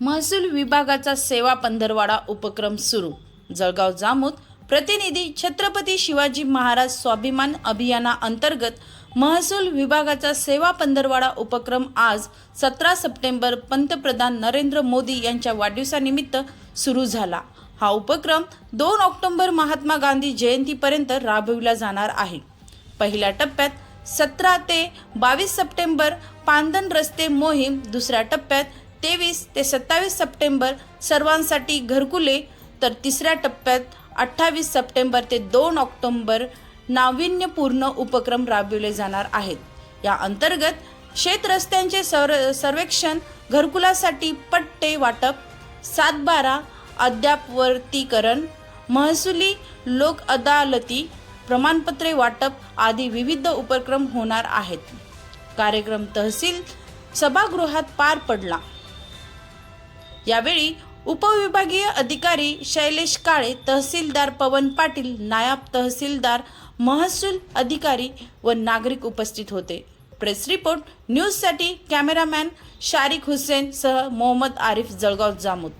महसूल विभागाचा सेवा पंधरवाडा उपक्रम सुरू. जळगाव जामोद प्रतिनिधी छत्रपती शिवाजी महाराज स्वाभिमान अभियाना अंतर्गत महसूल विभागाचा सेवा पंधरवाडा उपक्रम आज सतरा सप्टेंबर पंतप्रधान नरेंद्र मोदी यांच्या वाढदिवसानिमित्त सुरू झाला. हा उपक्रम दोन ऑक्टोबर महात्मा गांधी जयंतीपर्यंत राबविला जाणार आहे. पहिल्या टप्प्यात सतरा ते बावीस सप्टेंबर पांदन रस्ते मोहीम दुसऱ्या टप्प्यात तेवीस ते सत्तावीस सप्टेंबर सर्वांसाठी घरकुले तर तिसऱ्या टप्प्यात अठ्ठावीस सप्टेंबर ते दोन ऑक्टोंबर नाविन्यपूर्ण उपक्रम राबविले जाणार आहेत. या अंतर्गत शेतरस्त्यांचे सर सर्वेक्षण घरकुलासाठी पट्टे वाटप सातबारा अद्यापवर्तीकरण महसुली लोक अदालती प्रमाणपत्रे वाटप आदी विविध उपक्रम होणार आहेत. कार्यक्रम तहसील सभागृहात पार पडला. यावेळी उपविभागीय अधिकारी शैलेश काळे तहसीलदार पवन पाटील नायब तहसीलदार महसूल अधिकारी व नागरिक उपस्थित होते. प्रेस रिपोर्ट न्यूजसाठी कॅमेरामॅन शारिक हुसेन सह मोहम्मद आरिफ जळगाव जामोद.